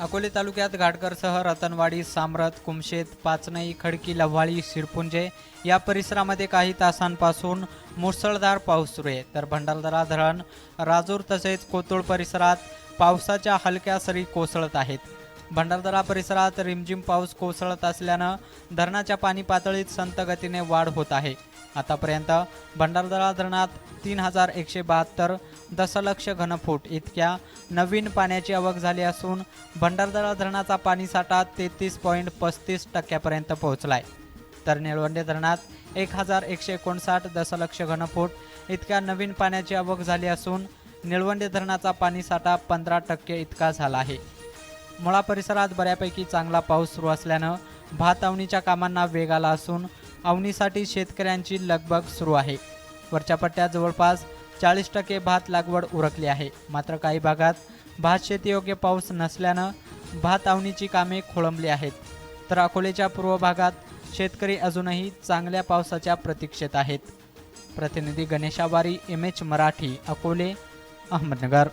अकोले तालुक्यात घाटकरसह रतनवाडी सामरथ कुमशेत पाचनई खडकी लव्हाळी शिरपुंजे या परिसरामध्ये काही तासांपासून मुसळधार पाऊस सुरू आहे. तर भंडारदरा धरण राजूर तसेच कोतुळ परिसरात पावसाच्या हलक्या सरी कोसळत आहेत. भंडारदरा परिसरात रिमझिम पाऊस कोसळत असल्यानं धरणाच्या पाणी पातळीत संत गतीने वाढ होत आहे. आतापर्यंत भंडारदरा धरणात तीन हजार एकशे बहात्तर दशलक्ष घनफूट इतक्या नवीन पाण्याची आवक झाली असून भंडारदरा धरणाचा पाणीसाठा तेहतीस पॉईंट पस्तीस टक्क्यापर्यंत पोहोचलाय. तर निळवंडे धरणात एक हजार एकशे एकोणसाठ दशलक्ष घनफूट इतक्या नवीन पाण्याची आवक झाली असून निळवंडे धरणाचा पाणीसाठा पंधरा टक्के इतका झाला आहे. मुळा परिसरात बऱ्यापैकी चांगला पाऊस सुरू असल्यानं भात आवणीच्या कामांना वेग आला असून आवणीसाठी शेतकऱ्यांची लगबग सुरू आहे. वरच्या पट्ट्यात जवळपास चाळीस टक्के भात लागवड उरकली आहे. मात्र काही भागात भात शेतीयोग्य पाऊस नसल्यानं भात आवणीची कामे खोळंबली आहेत. तर अकोलेच्या पूर्व भागात शेतकरी अजूनही चांगल्या पावसाच्या प्रतीक्षेत आहेत. प्रतिनिधी गणेशावारी एम एच मराठी अकोले अहमदनगर.